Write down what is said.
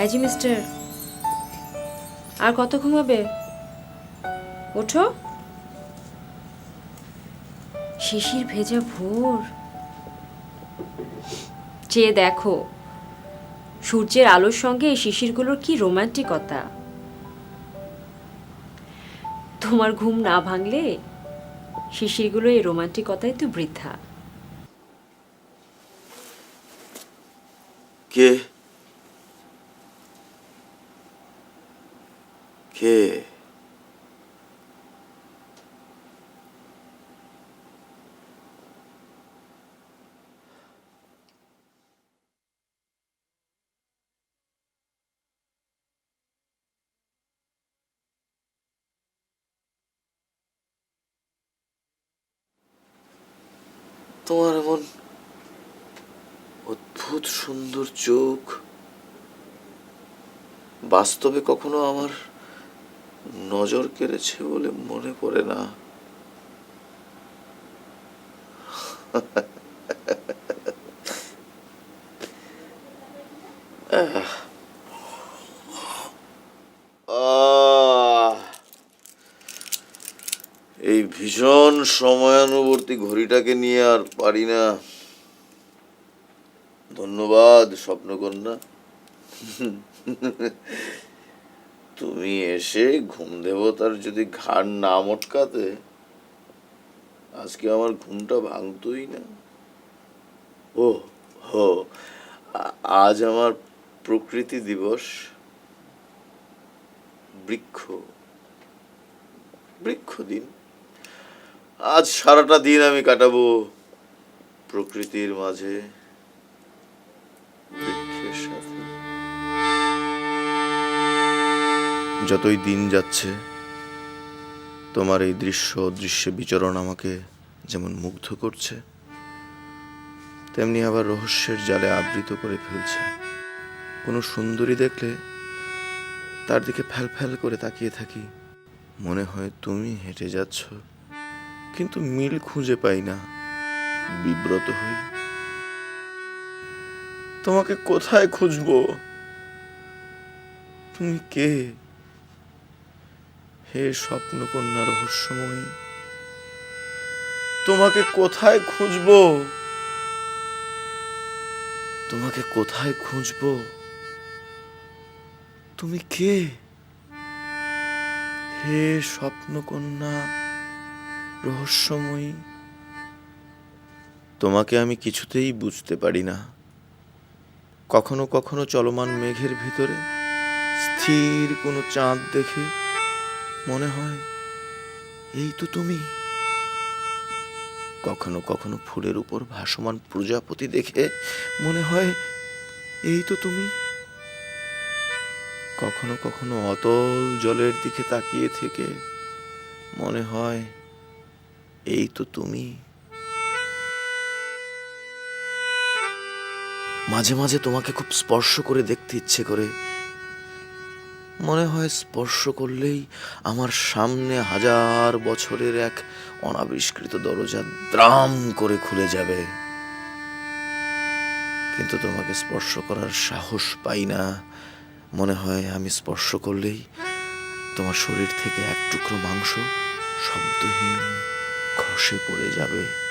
হ্যাঁ মিস্টার। আর কত ঘুমাবে? ওঠো। শিশির ভেজা ভোর। চেয়ে দেখো, সূর্যের আলোর সঙ্গে এই শিশিরগুলোর কি রোমান্টিকতা? তোমার ঘুম না ভাঙলে শিশিরগুলো এই রোমান্টিকতাই তো বৃথা। কে? কে তোমার এমন অদ্ভুত সুন্দর চোখ বাস্তবে কখনো আমার নজর কেড়েছে বলে মনে পড়ে না। এই ভীষণ সময়ানুবর্তী ঘড়িটাকে নিয়ে আর পারি না। ধন্যবাদ, স্বপ্নকন্যা। তুমি এসে ঘুম দেবতার যদি ঘাড় না মটকাতে, আজকে আমার ঘুমটা ভাঙতই না। ও, হো, আজ আমার প্রকৃতি দিবস। বৃক্ষ বৃক্ষ দিন। আজ সারাটা দিন আমি কাটাবো প্রকৃতির মাঝে। বৃক্ষের যতই দিন যাচ্ছে, তোমার এই দৃশ্য দৃশ্যে বিচরণ আমাকে যেমন মুগ্ধ করছে, তেমনি আবার রহস্যের জালে আবৃত করে ফেলছে। কোনো সুন্দরী দেখলে তার দিকে ফ্যাল ফ্যাল করে তাকিয়ে থাকি। মনে হয় তুমি হেঁটে যাচ্ছ, কিন্তু মিল খুঁজে পাই না, বিব্রত হই। তোমাকে কোথায় খুঁজবো? তুমি কে? হে স্বপ্নকন্যা রহস্যময়ী, তোমাকে কোথায় খুঁজবো? তোমাকে কোথায় খুঁজবো? তুমি কে? হে স্বপ্নকন্যা রহস্যময়ী, তোমাকে আমি কিছুতেই বুঝতে পারি না। কখনো কখনো চলমান মেঘের ভিতরে স্থির কোনো চাঁদ দেখে মনে হয় এই তো তুমি। কখনো কখনো ফুলের উপর ভাসমান প্রজাপতি দেখে মনে হয় এই তো তুমি। কখনো কখনো অতল জলের দিকে তাকিয়ে থেকে মনে হয় এই তো তুমি। মাঝে মাঝে তোমাকে খুব স্পর্শ করে দেখতে ইচ্ছে করে। মনে হয় স্পর্শ করলেই আমার সামনে হাজার বছরের এক অনাবিষ্কৃত দরজা দ্রাম করে খুলে যাবে। কিন্তু তোমাকে স্পর্শ করার সাহস পাই না। মনে হয় আমি স্পর্শ করলেই তোমার শরীর থেকে এক টুকরো মাংস শব্দহীন খসে পড়ে যাবে।